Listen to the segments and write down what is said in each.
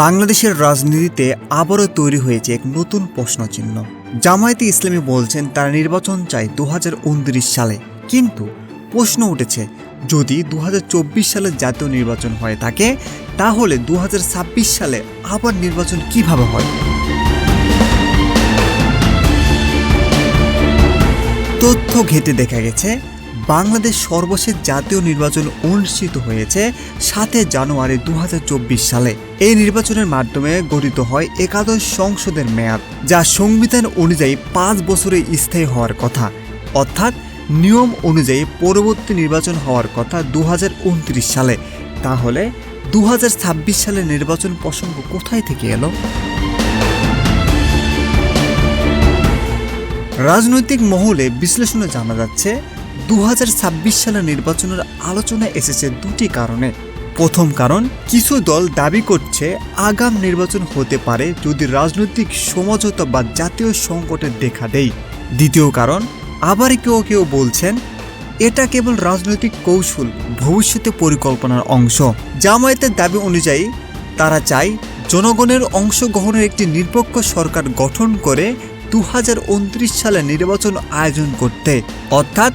বাংলাদেশের রাজনীতিতে আবারও তৈরি হয়েছে এক নতুন প্রশ্নচিহ্ন। জামায়াতে ইসলামী বলছেন তারা নির্বাচন চায় দু সালে। কিন্তু প্রশ্ন উঠেছে, যদি দু হাজার চব্বিশ সালে জাতীয় নির্বাচন হয়ে থাকে তাহলে দু হাজার ছাব্বিশ সালে আবার নির্বাচন কীভাবে হয়? তথ্য ঘেটে দেখা গেছে বাংলাদেশ সর্বশেষ জাতীয় নির্বাচন অনুষ্ঠিত হয়েছে সাতই জানুয়ারি দু হাজার চব্বিশ সালে। এই নির্বাচনের মাধ্যমে গঠিত হয় একাদশ সংসদের মেয়াদ, যা সংবিধান অনুযায়ী পাঁচ বছরে স্থায়ী হওয়ার কথা। অর্থাৎ নিয়ম অনুযায়ী পরবর্তী নির্বাচন হওয়ার কথা দু হাজার উনত্রিশ সালে। তাহলে দু সালে নির্বাচন প্রসঙ্গ কোথায় থেকে এলো? রাজনৈতিক মহলে বিশ্লেষণে জানা যাচ্ছে দু সালের নির্বাচনের আলোচনা এসেছে দুটি কারণে। প্রথম কারণ, কিছু দল দাবি করছে আগাম নির্বাচন হতে পারে যদি রাজনৈতিক সমঝোতা বা জাতীয় সংকটের দেখা দেয়। দ্বিতীয় কারণ, আবার কেউ কেউ বলছেন, এটা কেবল রাজনৈতিক কৌশল, ভবিষ্যতে পরিকল্পনার অংশ। জামায়াতের দাবি অনুযায়ী, তারা চায় জনগণের অংশগ্রহণের একটি নিরপেক্ষ সরকার গঠন করে দু হাজার উনত্রিশ সালে নির্বাচন আয়োজন করতে। অর্থাৎ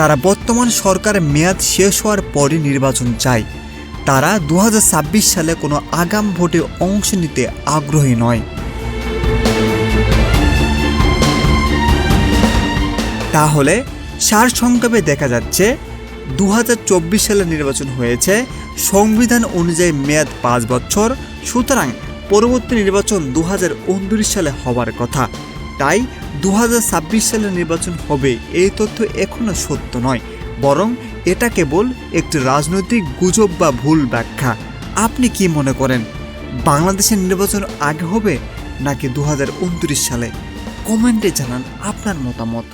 তারা বর্তমান সরকারের মেয়াদ শেষ হওয়ার পরই নির্বাচন চায়। তারা দু হাজার ছাব্বিশ সালে কোনো আগাম ভোটে অংশ নিতে আগ্রহী নয়। তাহলে সারসংক্ষেপে দেখা যাচ্ছে দু হাজার চব্বিশ সালে নির্বাচন হয়েছে, সংবিধান অনুযায়ী মেয়াদ পাঁচ বছর, সুতরাং পরবর্তী নির্বাচন দু হাজার উনত্রিশ সালে হওয়ার কথা। তাই দু হাজার ছাব্বিশ সালে নির্বাচন হবে, এই তথ্য এখনও সত্য নয়। বরং এটা কেবল একটি রাজনৈতিক গুজব বা ভুল ব্যাখ্যা। আপনি কি মনে করেন, বাংলাদেশের নির্বাচন আগে হবে নাকি দু হাজার উনত্রিশ সালে? কমেন্টে জানান আপনার মতামত।